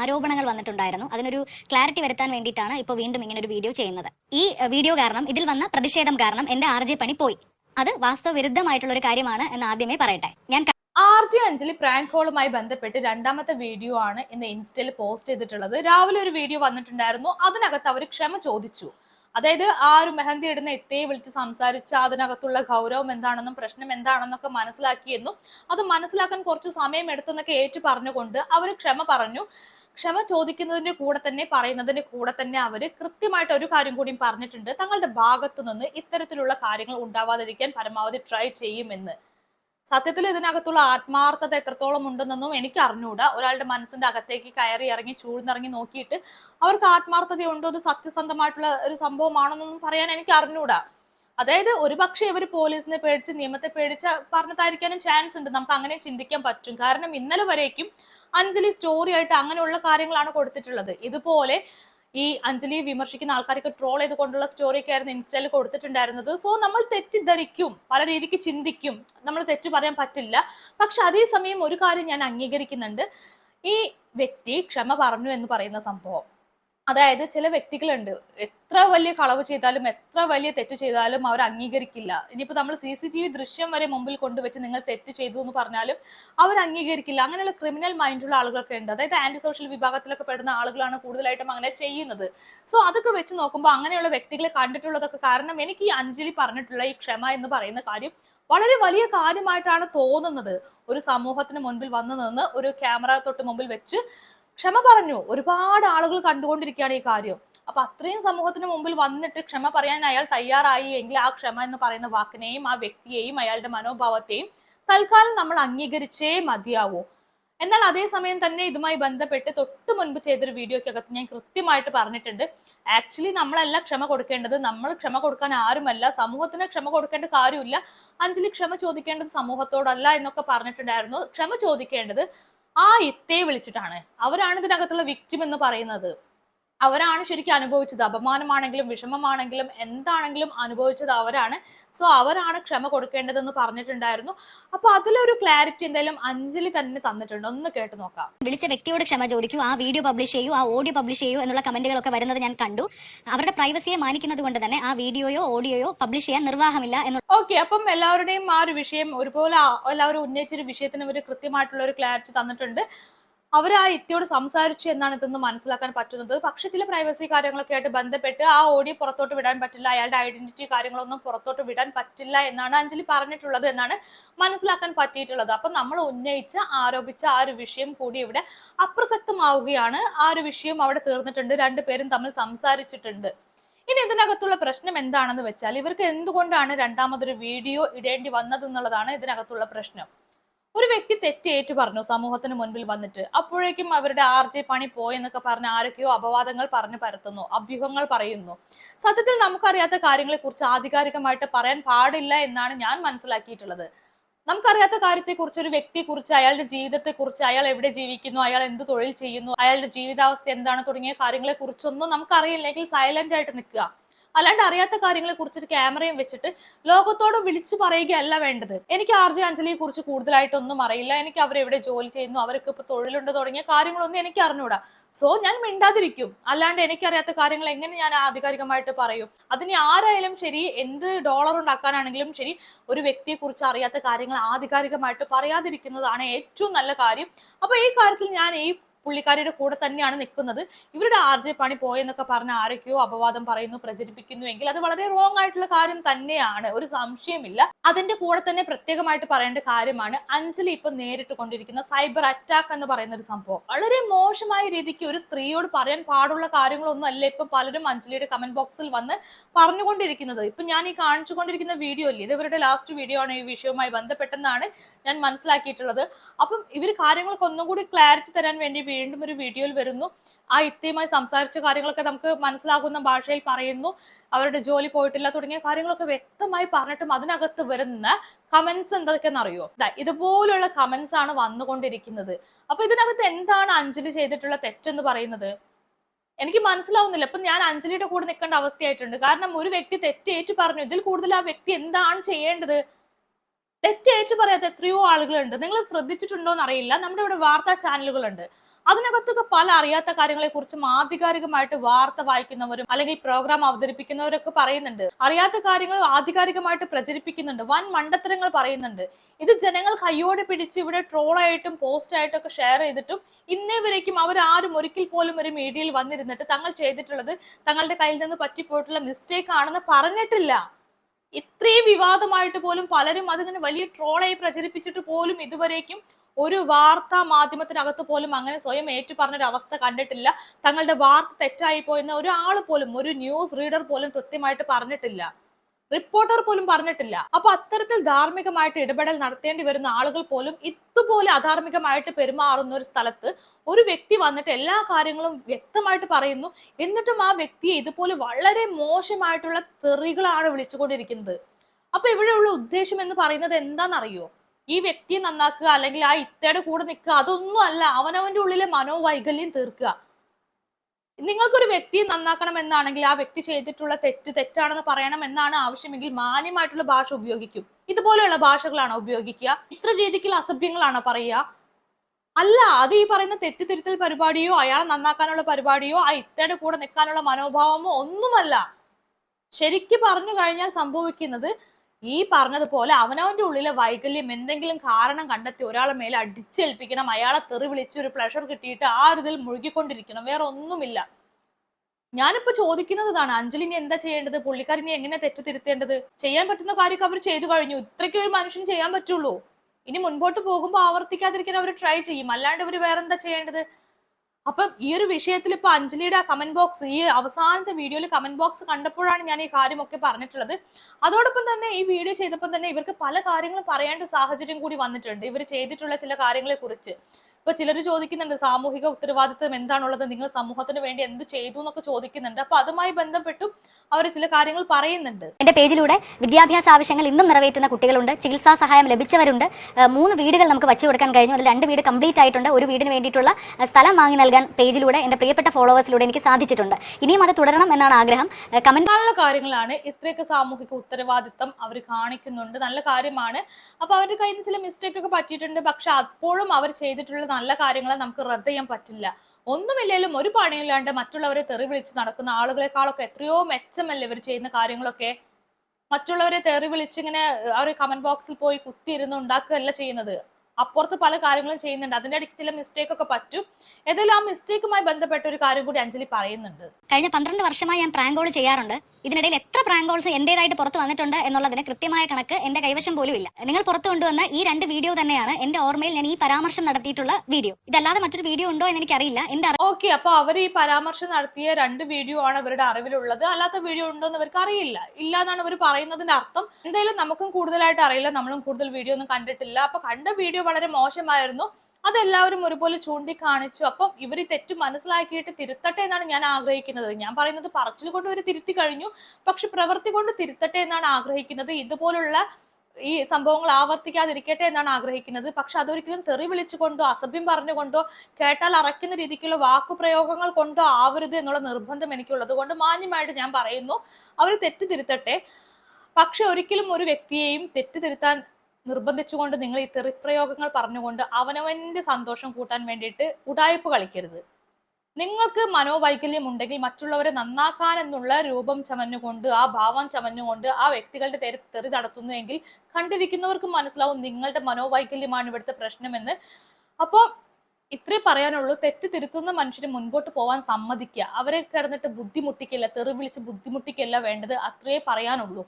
ആരോപണങ്ങൾ വന്നിട്ടുണ്ടായിരുന്നു. അതിനൊരു ക്ലാരിറ്റി വരുത്താൻ വേണ്ടിയിട്ടാണ് ഇപ്പോൾ വീണ്ടും ഇങ്ങനെ ഒരു വീഡിയോ ചെയ്യുന്നത്. ഈ വീഡിയോ കാരണം ഇതിൽ വന്ന പ്രതിഷേധം കാരണം എന്റെ ആർ ജെ പണി പോയി. അത് വാസ്തവ വിരുദ്ധമായിട്ടുള്ള ഒരു കാര്യമാണ് എന്ന് ആദ്യമേ പറയട്ടെ. ഞാൻ ആർ ജെ അഞ്ജലി പ്രാങ്ക് കോളുമായി ബന്ധപ്പെട്ട് രണ്ടാമത്തെ വീഡിയോ ആണ് ഇന്ന് ഇൻസ്റ്റയിൽ പോസ്റ്റ് ചെയ്തിട്ടുള്ളത്. രാവിലെ ഒരു വീഡിയോ വന്നിട്ടുണ്ടായിരുന്നു. അതിനകത്ത് അവർ ക്ഷമ ചോദിച്ചു. അതായത് ആ ഒരു മെഹന്തി ഇടുന്ന എത്തയെ വിളിച്ച് സംസാരിച്ച് അതിനകത്തുള്ള ഗൗരവം എന്താണെന്നും പ്രശ്നം എന്താണെന്നൊക്കെ മനസ്സിലാക്കിയെന്നും അത് മനസ്സിലാക്കാൻ കുറച്ച് സമയം എടുത്തെന്നൊക്കെ ഏറ്റു പറഞ്ഞുകൊണ്ട് അവർ ക്ഷമ പറഞ്ഞു. ക്ഷമ ചോദിക്കുന്നതിന്റെ കൂടെ തന്നെ പറയുന്നതിന്റെ കൂടെ തന്നെ അവർ കൃത്യമായിട്ട് ഒരു കാര്യം കൂടിയും പറഞ്ഞിട്ടുണ്ട്. തങ്ങളുടെ ഭാഗത്തു നിന്ന് ഇത്തരത്തിലുള്ള കാര്യങ്ങൾ ഉണ്ടാവാതിരിക്കാൻ പരമാവധി ട്രൈ ചെയ്യുമെന്ന്. സത്യത്തിൽ ഇതിനകത്തുള്ള ആത്മാർത്ഥത എത്രത്തോളം ഉണ്ടെന്നൊന്നും എനിക്ക് അറിഞ്ഞുകൂടാ ഒരാളുടെ മനസ്സിന്റെ അകത്തേക്ക് കയറി ഇറങ്ങി ചൂഴ്ന്നിറങ്ങി നോക്കിയിട്ട് അവർക്ക് ആത്മാർത്ഥത ഉണ്ടോ അത് സത്യസന്ധമായിട്ടുള്ള ഒരു സംഭവമാണെന്നൊന്നും പറയാൻ എനിക്ക് അറിഞ്ഞുകൂടാ അതായത് ഒരുപക്ഷെ ഇവർ പോലീസിനെ പേടിച്ച് നിയമത്തെ പേടിച്ച് പറഞ്ഞതായിരിക്കാനും ചാൻസ് ഉണ്ട്. നമുക്ക് അങ്ങനെ ചിന്തിക്കാൻ പറ്റും. കാരണം ഇന്നലെ വരേക്കും അഞ്ജലി സ്റ്റോറി ആയിട്ട് അങ്ങനെയുള്ള കാര്യങ്ങളാണ് കൊടുത്തിട്ടുള്ളത്. ഇതുപോലെ ഈ അഞ്ജലി വിമർശിക്കുന്ന ആൾക്കാരൊക്കെ ട്രോൾ ചെയ്തുകൊണ്ടുള്ള സ്റ്റോറിയൊക്കെ ആയിരുന്നു ഇൻസ്റ്റയിൽ കൊടുത്തിട്ടുണ്ടായിരുന്നത്. സോ നമ്മൾ തെറ്റിദ്ധരിക്കും. പല രീതിക്ക് ചിന്തിക്കും. നമ്മൾ തെറ്റു പറയാൻ പറ്റില്ല. പക്ഷെ അതേസമയം ഒരു കാര്യം ഞാൻ അംഗീകരിക്കുന്നുണ്ട്. ഈ വ്യക്തി ക്ഷമ പറഞ്ഞു എന്ന് പറയുന്ന സംഭവം. അതായത് ചില വ്യക്തികളുണ്ട്. എത്ര വലിയ കളവ് ചെയ്താലും എത്ര വലിയ തെറ്റ് ചെയ്താലും അവർ അംഗീകരിക്കില്ല. ഇനിയിപ്പോ നമ്മൾ സി സി ടി വി ദൃശ്യം വരെ മുമ്പിൽ കൊണ്ടുവച്ച് നിങ്ങൾ തെറ്റ് ചെയ്തു എന്ന് പറഞ്ഞാലും അവർ അംഗീകരിക്കില്ല. അങ്ങനെയുള്ള ക്രിമിനൽ മൈൻഡുള്ള ആളുകളൊക്കെ ഉണ്ട്. അതായത് ആന്റി സോഷ്യൽ വിഭാഗത്തിലൊക്കെ പെടുന്ന ആളുകളാണ് കൂടുതലായിട്ടും അങ്ങനെ ചെയ്യുന്നത്. സോ അതൊക്കെ വെച്ച് നോക്കുമ്പോൾ അങ്ങനെയുള്ള വ്യക്തികളെ കണ്ടിട്ടുള്ളതൊക്കെ കാരണം എനിക്ക് ഈ അഞ്ജലി പറഞ്ഞിട്ടുള്ള ഈ ക്ഷമ എന്ന് പറയുന്ന കാര്യം വളരെ വലിയ കാര്യമായിട്ടാണ് തോന്നുന്നത്. ഒരു സമൂഹത്തിന് മുൻപിൽ വന്നു നിന്ന് ഒരു ക്യാമറ തൊട്ട് മുമ്പിൽ വെച്ച് ക്ഷമ പറഞ്ഞു. ഒരുപാട് ആളുകൾ കണ്ടുകൊണ്ടിരിക്കുകയാണ് ഈ കാര്യം. അപ്പൊ അത്രയും സമൂഹത്തിന് മുമ്പിൽ വന്നിട്ട് ക്ഷമ പറയാൻ അയാൾ തയ്യാറായി എങ്കിൽ ആ ക്ഷമ എന്ന് പറയുന്ന വാക്കിനെയും ആ വ്യക്തിയെയും അയാളുടെ മനോഭാവത്തെയും തൽക്കാലം നമ്മൾ അംഗീകരിച്ചേ മതിയാവൂ. എന്നാൽ അതേസമയം തന്നെ ഇതുമായി ബന്ധപ്പെട്ട് തൊട്ട് മുൻപ് ചെയ്തൊരു വീഡിയോക്കകത്ത് ഞാൻ കൃത്യമായിട്ട് പറഞ്ഞിട്ടുണ്ട്. ആക്ച്വലി നമ്മളല്ല ക്ഷമ കൊടുക്കേണ്ടത്. നമ്മൾ ക്ഷമ കൊടുക്കാൻ ആരുമല്ല. സമൂഹത്തിന് ക്ഷമ കൊടുക്കേണ്ട കാര്യമില്ല. അഞ്ജലി ക്ഷമ ചോദിക്കേണ്ടത് സമൂഹത്തോടല്ല എന്നൊക്കെ പറഞ്ഞിട്ടുണ്ടായിരുന്നു. ക്ഷമ ചോദിക്കേണ്ടത് ആ ഇത്തയെ വിളിച്ചിട്ടാണ്. അവരാണ് ഇതിനകത്തുള്ള വിക്ടിം എന്ന് പറയുന്നത്. അവരാണ് ശരിക്കും അനുഭവിച്ചത്. അപമാനമാണെങ്കിലും വിഷമമാണെങ്കിലും എന്താണെങ്കിലും അനുഭവിച്ചത് അവരാണ്. സോ അവരാണ് ക്ഷമ കൊടുക്കേണ്ടതെന്ന് പറഞ്ഞിട്ടുണ്ടായിരുന്നു. അപ്പൊ അതിലൊരു ക്ലാരിറ്റി എന്തായാലും അഞ്ജലി തന്നെ തന്നിട്ടുണ്ട്. ഒന്ന് കേട്ട് നോക്കാം. വിളിച്ച വ്യക്തിയോട് ക്ഷമ ചോദിക്കൂ. ആ വീഡിയോ പബ്ലിഷ് ചെയ്യൂ ആ ഓഡിയോ പബ്ലിഷ് ചെയ്യൂ എന്നുള്ള കമന്റുകളൊക്കെ വരുന്നത് ഞാൻ കണ്ടു. അവരുടെ പ്രൈവസിയെ മാനിക്കുന്നത് കൊണ്ട് തന്നെ ആ വീഡിയോയോ ഓഡിയോയോ പബ്ലിഷ് ചെയ്യാൻ നിർവാഹമില്ല എന്നുള്ള ഓക്കെ അപ്പം എല്ലാവരുടെയും ആ ഒരു വിഷയം ഒരുപോലെ എല്ലാവരും ഉന്നയിച്ചൊരു വിഷയത്തിന് ഒരു കൃത്യമായിട്ടുള്ള ഒരു ക്ലാരിറ്റി തന്നിട്ടുണ്ട്. അവർ ആ വ്യക്തിയോട് സംസാരിച്ചു എന്നാണ് ഇതൊന്ന് മനസ്സിലാക്കാൻ പറ്റുന്നത്. പക്ഷെ ചില പ്രൈവസി കാര്യങ്ങളൊക്കെ ആയിട്ട് ബന്ധപ്പെട്ട് ആ ഓഡിയോ പുറത്തോട്ട് വിടാൻ പറ്റില്ല. അയാളുടെ ഐഡന്റിറ്റി കാര്യങ്ങളൊന്നും പുറത്തോട്ട് വിടാൻ പറ്റില്ല എന്നാണ് അഞ്ജലി പറഞ്ഞിട്ടുള്ളത് എന്നാണ് മനസ്സിലാക്കാൻ പറ്റിയിട്ടുള്ളത്. അപ്പൊ നമ്മൾ ഉന്നയിച്ച ആരോപിച്ച ആ ഒരു വിഷയം കൂടി ഇവിടെ അപ്രസക്തമാവുകയാണ്. ആ ഒരു വിഷയം അവിടെ തീർന്നിട്ടുണ്ട്. രണ്ടുപേരും തമ്മിൽ സംസാരിച്ചിട്ടുണ്ട്. ഇനി ഇതിനകത്തുള്ള പ്രശ്നം എന്താണെന്ന് വെച്ചാൽ ഇവർക്ക് എന്തുകൊണ്ടാണ് രണ്ടാമതൊരു വീഡിയോ ഇടേണ്ടി വന്നത് എന്നുള്ളതാണ് ഇതിനകത്തുള്ള പ്രശ്നം. ഒരു വ്യക്തി തെറ്റ് ഏറ്റു പറഞ്ഞു സമൂഹത്തിന് മുൻപിൽ വന്നിട്ട്. അപ്പോഴേക്കും അവരുടെ ആർ ജെ പണി പോയെന്നൊക്കെ പറഞ്ഞ് ആരൊക്കെയോ അപവാദങ്ങൾ പറഞ്ഞു പരത്തുന്നു അഭ്യൂഹങ്ങൾ പറയുന്നു. സത്യത്തിൽ നമുക്കറിയാത്ത കാര്യങ്ങളെ കുറിച്ച് ആധികാരികമായിട്ട് പറയാൻ പാടില്ല എന്നാണ് ഞാൻ മനസ്സിലാക്കിയിട്ടുള്ളത്. നമുക്കറിയാത്ത കാര്യത്തെക്കുറിച്ച് ഒരു വ്യക്തിയെക്കുറിച്ച് അയാളുടെ ജീവിതത്തെക്കുറിച്ച് അയാൾ എവിടെ ജീവിക്കുന്നു അയാൾ എന്ത് തൊഴിൽ ചെയ്യുന്നു അയാളുടെ ജീവിതാവസ്ഥ എന്താണ് തുടങ്ങിയ കാര്യങ്ങളെ കുറിച്ചൊന്നും നമുക്കറിയില്ലെങ്കിൽ സൈലന്റ് ആയിട്ട് നിൽക്കുക. അല്ലാണ്ട് അറിയാത്ത കാര്യങ്ങളെ കുറിച്ചിട്ട് ക്യാമറയും വെച്ചിട്ട് ലോകത്തോട് വിളിച്ചു പറയുകയല്ല വേണ്ടത്. എനിക്ക് ആർ ജെ അഞ്ജലിയെ കുറിച്ച് കൂടുതലായിട്ടൊന്നും അറിയില്ല. എനിക്ക് അവരെവിടെ ജോലി ചെയ്യുന്നു അവർക്ക് ഇപ്പൊ തൊഴിലുണ്ട് തുടങ്ങിയ കാര്യങ്ങളൊന്നും എനിക്ക് അറിഞ്ഞൂടാ. സോ ഞാൻ മിണ്ടാതിരിക്കും. അല്ലാണ്ട് എനിക്കറിയാത്ത കാര്യങ്ങൾ എങ്ങനെ ഞാൻ ആധികാരികമായിട്ട് പറയും? അതിന് ആരായാലും ശരി എന്ത് ഡോളർ ഉണ്ടാക്കാനാണെങ്കിലും ശരി ഒരു വ്യക്തിയെ കുറിച്ച് അറിയാത്ത കാര്യങ്ങൾ ആധികാരികമായിട്ട് പറയാതിരിക്കുന്നതാണ് ഏറ്റവും നല്ല കാര്യം. അപ്പൊ ഈ കാര്യത്തിൽ ഞാൻ ഈ പുള്ളിക്കാരിയുടെ കൂടെ തന്നെയാണ് നിൽക്കുന്നത്. ഇവരുടെ ആർ ജെ പണി പോയെന്നൊക്കെ പറഞ്ഞ് ആരൊക്കെയോ അപവാദം പറയുന്നു പ്രചരിപ്പിക്കുന്നു എങ്കിൽ അത് വളരെ റോങ് ആയിട്ടുള്ള കാര്യം തന്നെയാണ്. ഒരു സംശയമില്ല. അതിന്റെ കൂടെ തന്നെ പ്രത്യേകമായിട്ട് പറയേണ്ട കാര്യമാണ് അഞ്ജലി ഇപ്പൊ നേരിട്ട് കൊണ്ടിരിക്കുന്ന സൈബർ അറ്റാക്ക് എന്ന് പറയുന്ന ഒരു സംഭവം. വളരെ മോശമായ രീതിക്ക് ഒരു സ്ത്രീയോട് പറയാൻ പാടുള്ള കാര്യങ്ങളൊന്നും അല്ല ഇപ്പൊ പലരും അഞ്ജലിയുടെ കമന്റ് ബോക്സിൽ വന്ന് പറഞ്ഞുകൊണ്ടിരിക്കുന്നത്. ഇപ്പൊ ഞാൻ ഈ കാണിച്ചു കൊണ്ടിരിക്കുന്ന വീഡിയോ അല്ലേ ഇത് ഇവരുടെ ലാസ്റ്റ് വീഡിയോ ആണ് ഈ വിഷയവുമായി ബന്ധപ്പെട്ടെന്നാണ് ഞാൻ മനസ്സിലാക്കിയിട്ടുള്ളത്. അപ്പം ഇവർ കാര്യങ്ങൾക്ക് ഒന്നും കൂടി ക്ലാരിറ്റി തരാൻ വേണ്ടി വീണ്ടും ഒരു വീഡിയോയിൽ വരുന്നു. ആ ഇത്തയുമായി സംസാരിച്ച കാര്യങ്ങളൊക്കെ നമുക്ക് മനസ്സിലാകുന്ന ഭാഷയിൽ പറയുന്നു. അവരുടെ ജോലി പോയിട്ടില്ല തുടങ്ങിയ കാര്യങ്ങളൊക്കെ വ്യക്തമായി പറഞ്ഞിട്ടും അതിനകത്ത് വരുന്ന കമന്റ്സ് എന്തൊക്കെയെന്ന് അറിയോ ഇതുപോലുള്ള കമന്റ്സ് ആണ് വന്നുകൊണ്ടിരിക്കുന്നത്. അപ്പൊ ഇതിനകത്ത് എന്താണ് അഞ്ജലി ചെയ്തിട്ടുള്ള തെറ്റെന്ന് പറയുന്നത്? എനിക്ക് മനസ്സിലാവുന്നില്ല. ഇപ്പൊ ഞാൻ അഞ്ജലിയുടെ കൂടെ നിൽക്കേണ്ട അവസ്ഥയായിട്ടുണ്ട്. കാരണം ഒരു വ്യക്തി തെറ്റേറ്റു പറഞ്ഞു. ഇതിൽ കൂടുതൽ ആ വ്യക്തി എന്താണ് ചെയ്യേണ്ടത്? തെറ്റേറ്റു പറയാത്ത എത്രയോ ആളുകളുണ്ട്. നിങ്ങൾ ശ്രദ്ധിച്ചിട്ടുണ്ടോ എന്നറിയില്ല നമ്മുടെ ഇവിടെ വാർത്താ ചാനലുകളുണ്ട്. അതിനകത്തൊക്കെ പല അറിയാത്ത കാര്യങ്ങളെ കുറിച്ചും ആധികാരികമായിട്ട് വാർത്ത വായിക്കുന്നവരും അല്ലെങ്കിൽ പ്രോഗ്രാം അവതരിപ്പിക്കുന്നവരൊക്കെ പറയുന്നുണ്ട്. അറിയാത്ത കാര്യങ്ങൾ ആധികാരികമായിട്ട് പ്രചരിപ്പിക്കുന്നുണ്ട്. വൻ മണ്ടത്തരങ്ങൾ പറയുന്നുണ്ട്. ഇത് ജനങ്ങൾ കയ്യോടെ പിടിച്ച് ഇവിടെ ട്രോളായിട്ടും പോസ്റ്റായിട്ടും ഒക്കെ ഷെയർ ചെയ്തിട്ടും ഇന്നേ വരേക്കും അവരാരും ഒരിക്കൽ പോലും ഒരു മീഡിയയിൽ വന്നിരുന്നിട്ട് തങ്ങൾ ചെയ്തിട്ടുള്ളത് തങ്ങളുടെ കയ്യിൽ നിന്ന് പറ്റിപ്പോയിട്ടുള്ള മിസ്റ്റേക്ക് ആണെന്ന് പറഞ്ഞിട്ടില്ല. ഇത്രയും വിവാദമായിട്ട് പോലും പലരും അതിങ്ങനെ വലിയ ട്രോളായി പ്രചരിപ്പിച്ചിട്ട് പോലും ഇതുവരേക്കും ഒരു വാർത്താ മാധ്യമത്തിനകത്ത് പോലും അങ്ങനെ സ്വയം ഏറ്റു പറഞ്ഞൊരു അവസ്ഥ കണ്ടിട്ടില്ല. തങ്ങളുടെ വാർത്ത തെറ്റായി പോയെന്ന് ഒരാൾ പോലും ഒരു ന്യൂസ് റീഡർ പോലും കൃത്യമായിട്ട് പറഞ്ഞിട്ടില്ല. റിപ്പോർട്ടർ പോലും പറഞ്ഞിട്ടില്ല. അപ്പൊ അത്തരത്തിൽ ധാർമ്മികമായിട്ട് ഇടപെടൽ നടത്തേണ്ടി വരുന്ന ആളുകൾ പോലും ഇതുപോലെ അധാർമികമായിട്ട് പെരുമാറുന്ന ഒരു സ്ഥലത്ത് ഒരു വ്യക്തി വന്നിട്ട് എല്ലാ കാര്യങ്ങളും വ്യക്തമായിട്ട് പറയുന്നു. എന്നിട്ടും ആ വ്യക്തിയെ ഇതുപോലെ വളരെ മോശമായിട്ടുള്ള തെറികളാണ് വിളിച്ചുകൊണ്ടിരിക്കുന്നത്. അപ്പൊ ഇവിടെയുള്ള ഉദ്ദേശം എന്ന് പറയുന്നത് എന്താണെന്നറിയോ? ഈ വ്യക്തിയെ നന്നാക്കുക അല്ലെങ്കിൽ ആ ഇത്തയുടെ കൂടെ നിൽക്കുക അതൊന്നും അല്ല. അവനവന്റെ ഉള്ളിലെ മനോവൈകല്യം തീർക്കുക. നിങ്ങൾക്കൊരു വ്യക്തിയെ നന്നാക്കണം എന്നാണെങ്കിൽ ആ വ്യക്തി ചെയ്തിട്ടുള്ള തെറ്റ് തെറ്റാണെന്ന് പറയണം എന്നാണ് ആവശ്യമെങ്കിൽ മാന്യമായിട്ടുള്ള ഭാഷ ഉപയോഗിക്കും. ഇതുപോലെയുള്ള ഭാഷകളാണ് ഉപയോഗിക്കുക? ഇത്ര രീതിക്കുള്ള അസഭ്യങ്ങളാണോ പറയുക? അല്ല അത് ഈ പറയുന്ന തെറ്റ് തിരുത്തൽ പരിപാടിയോ അയാളെ നന്നാക്കാനുള്ള പരിപാടിയോ ആ ഇത്തയുടെ കൂടെ നിൽക്കാനുള്ള മനോഭാവമോ ഒന്നുമല്ല. ശരിക്ക് പറഞ്ഞു കഴിഞ്ഞാൽ സംഭവിക്കുന്നത് ഈ പറഞ്ഞതുപോലെ അവനവന്റെ ഉള്ളിലെ വൈകല്യം എന്തെങ്കിലും കാരണം കണ്ടെത്തി ഒരാളെ മേലെ അടിച്ചേൽപ്പിക്കണം അയാളെ തെറി വിളിച്ച് ഒരു പ്ലഷർ കിട്ടിയിട്ട് ആ ഒരു ഇതിൽ മുഴുകിക്കൊണ്ടിരിക്കണം വേറെ ഒന്നുമില്ല. ഞാനിപ്പോ ചോദിക്കുന്നത് ഇതാണ് അഞ്ജലിനി എന്താ ചെയ്യേണ്ടത്? പുള്ളിക്കാരിനെ എങ്ങനെ തെറ്റു തിരുത്തേണ്ടത് ചെയ്യാൻ പറ്റുന്ന കാര്യമൊക്കെ അവർ ചെയ്തു കഴിഞ്ഞു. ഇത്രയ്ക്ക് ഒരു മനുഷ്യന് ചെയ്യാൻ പറ്റുള്ളൂ. ഇനി മുൻപോട്ട് പോകുമ്പോൾ ആവർത്തിക്കാതിരിക്കാൻ അവർ ട്രൈ ചെയ്യും. അല്ലാണ്ട് അവർ വേറെന്താ ചെയ്യേണ്ടത്? അപ്പം ഈ ഒരു വിഷയത്തിൽ ഇപ്പൊ അഞ്ജലിയുടെ ആ കമന്റ് ബോക്സ് ഈ അവസാനത്തെ വീഡിയോയിൽ കമന്റ് ബോക്സ് കണ്ടപ്പോഴാണ് ഞാൻ ഈ കാര്യമൊക്കെ പറഞ്ഞിട്ടുള്ളത്. അതോടൊപ്പം തന്നെ ഈ വീഡിയോ ചെയ്തപ്പോൾ തന്നെ ഇവർക്ക് പല കാര്യങ്ങളും പറയേണ്ട സാഹചര്യം കൂടി വന്നിട്ടുണ്ട്. ഇവർ ചെയ്തിട്ടുള്ള ചില കാര്യങ്ങളെ കുറിച്ച്. ഇപ്പൊ ചിലർ ചോദിക്കുന്നുണ്ട് സാമൂഹിക ഉത്തരവാദിത്വം എന്താണുള്ളത്? നിങ്ങൾ സമൂഹത്തിന് വേണ്ടി എന്ത് ചെയ്തു എന്നൊക്കെ ചോദിക്കുന്നുണ്ട്. അപ്പൊ അതുമായി ബന്ധപ്പെട്ടും അവർ ചില കാര്യങ്ങൾ പറയുന്നുണ്ട്. എന്റെ പേജിലൂടെ വിദ്യാഭ്യാസ ആവശ്യങ്ങൾ ഇന്നും നിറവേറ്റുന്ന കുട്ടികളുണ്ട്. ചികിത്സാ സഹായം ലഭിച്ചവരുണ്ട്. മൂന്ന് വീടുകൾ നമുക്ക് വച്ചു കൊടുക്കാൻ കഴിഞ്ഞു. അതിൽ രണ്ട് വീട് കംപ്ലീറ്റ് ആയിട്ടുണ്ട്. ഒരു വീടിന് വേണ്ടിയിട്ടുള്ള സ്ഥലം വാങ്ങി നൽകാൻ പേജിലൂടെ എന്റെ പ്രിയപ്പെട്ട ഫോളോവേഴ്സിലൂടെ എനിക്ക് സാധിച്ചിട്ടുണ്ട്. ഇനിയും അത് തുടരണം എന്നാണ് ആഗ്രഹം. കമന്റ് നല്ല കാര്യങ്ങളാണ്. ഇത്രയൊക്കെ സാമൂഹിക ഉത്തരവാദിത്തം അവർ കാണിക്കുന്നുണ്ട്. നല്ല കാര്യമാണ്. അപ്പൊ അവരുടെ കയ്യിൽ നിന്ന് ചില മിസ്റ്റേക്ക് ഒക്കെ പറ്റിയിട്ടുണ്ട്. പക്ഷെ അപ്പോഴും അവർ ചെയ്തിട്ടുള്ള നല്ല കാര്യങ്ങളെ നമുക്ക് റദ്ദ് ചെയ്യാൻ പറ്റില്ല. ഒന്നുമില്ലെങ്കിലും ഒരു പണിയില്ലാണ്ട് മറ്റുള്ളവരെ തെറി വിളിച്ച് നടക്കുന്ന ആളുകളെക്കാളൊക്കെ എത്രയോ മെച്ചമല്ലേ ഇവർ ചെയ്യുന്ന കാര്യങ്ങളൊക്കെ. മറ്റുള്ളവരെ തെറി വിളിച്ച് ഇങ്ങനെ അവർ കമന്റ് ബോക്സിൽ പോയി കുത്തിയിരുന്ന് ഉണ്ടാക്കുകയല്ല ചെയ്യുന്നത്. അപ്പുറത്ത് പല കാര്യങ്ങളും ചെയ്യുന്നുണ്ട്. അതിന്റെ ഇടയ്ക്ക് ചില മിസ്റ്റേക്ക് ഒക്കെ പറ്റും. ഏതായാലും ആ മിസ്റ്റേക്കുമായി ബന്ധപ്പെട്ട ഒരു കാര്യം കൂടി അഞ്ജലി പറയുന്നുണ്ട്. കഴിഞ്ഞ പന്ത്രണ്ട് വർഷമായി ഞാൻ പ്രാങ്ക് കോൾ ചെയ്യാറുണ്ട്. ഇതിനിടയിൽ എത്ര പ്രാങ്ക് കോൾസ് എന്റേതായിട്ട് പുറത്ത് വന്നിട്ടുണ്ട് എന്നുള്ളതിന് കൃത്യമായ കണക്ക് എന്റെ കൈവശം പോലും ഇല്ല. നിങ്ങൾ പുറത്തു കൊണ്ടുവന്ന ഈ രണ്ട് വീഡിയോ തന്നെയാണ് എന്റെ ഓർമ്മയിൽ ഞാൻ ഈ പരാമർശം നടത്തിയിട്ടുള്ള വീഡിയോ ഇതല്ലാതെ മറ്റൊരു വീഡിയോ ഉണ്ടോ എന്ന് എനിക്കറിയില്ല. എന്റെ ഓക്കെ അപ്പൊ അവർ ഈ പരാമർശം നടത്തിയ രണ്ട് വീഡിയോ ആണ് അവരുടെ അറിവിലുള്ളത്. അല്ലാത്ത വീഡിയോ ഉണ്ടോ എന്ന് അവർക്ക് അറിയില്ല. ഇല്ല എന്നാണ് അവർ പറയുന്നതിന്റെ അർത്ഥം. എന്തായാലും നമുക്കും കൂടുതലായിട്ട് അറിയില്ല. നമ്മളും കൂടുതൽ വീഡിയോ ഒന്നും കണ്ടിട്ടില്ല. അപ്പൊ കണ്ട വീഡിയോ വളരെ മോശമായിരുന്നു. അതെല്ലാവരും ഒരുപോലെ ചൂണ്ടിക്കാണിച്ചു. അപ്പം ഇവർ ഈ തെറ്റ് മനസ്സിലാക്കിയിട്ട് തിരുത്തട്ടെ എന്നാണ് ഞാൻ ആഗ്രഹിക്കുന്നത്. ഞാൻ പറയുന്നത് പറച്ചിൽ കൊണ്ട് ഇവർ തിരുത്തി കഴിഞ്ഞു. പക്ഷെ പ്രവൃത്തി കൊണ്ട് തിരുത്തട്ടെ എന്നാണ് ആഗ്രഹിക്കുന്നത്. ഇതുപോലുള്ള ഈ സംഭവങ്ങൾ ആവർത്തിക്കാതിരിക്കട്ടെ എന്നാണ് ആഗ്രഹിക്കുന്നത്. പക്ഷെ അതൊരിക്കലും തെറി വിളിച്ചുകൊണ്ടോ അസഭ്യം പറഞ്ഞുകൊണ്ടോ കേട്ടാൽ അറയ്ക്കുന്ന രീതിക്കുള്ള വാക്കുപ്രയോഗങ്ങൾ കൊണ്ടോ ആവരുത് എന്നുള്ള നിർബന്ധം എനിക്കുള്ളത് കൊണ്ട് മാന്യമായിട്ട് ഞാൻ പറയുന്നു. അവർ തെറ്റ് തിരുത്തട്ടെ. പക്ഷെ ഒരിക്കലും ഒരു വ്യക്തിയെയും തെറ്റ് തിരുത്താൻ നിർബന്ധിച്ചുകൊണ്ട് നിങ്ങൾ ഈ തെറിപ്രയോഗങ്ങൾ പറഞ്ഞുകൊണ്ട് അവനവന്റെ സന്തോഷം കൂട്ടാൻ വേണ്ടിയിട്ട് ഉടായ്പ കളിക്കരുത്. നിങ്ങൾക്ക് മനോവൈകല്യം ഉണ്ടെങ്കിൽ മറ്റുള്ളവരെ നന്നാക്കാൻ എന്നുള്ള രൂപം ചമഞ്ഞുകൊണ്ട് ആ ഭാവം ചമഞ്ഞുകൊണ്ട് ആ വ്യക്തികളുടെ തെറി തെറി നടത്തുന്നുവെങ്കിൽ കണ്ടിരിക്കുന്നവർക്ക് മനസ്സിലാവും നിങ്ങളുടെ മനോവൈകല്യമാണ് ഇവിടുത്തെ പ്രശ്നമെന്ന്. അപ്പോൾ ഇത്രേ പറയാനുള്ളൂ. തെറ്റ് തിരുത്തുന്ന മനുഷ്യന് മുൻപോട്ട് പോവാൻ സമ്മതിക്കുക. അവരെ കിടന്നിട്ട് ബുദ്ധിമുട്ടിക്കല്ല തെറി വിളിച്ച് ബുദ്ധിമുട്ടിക്കല്ല വേണ്ടത്. അത്രേ പറയാനുള്ളൂ.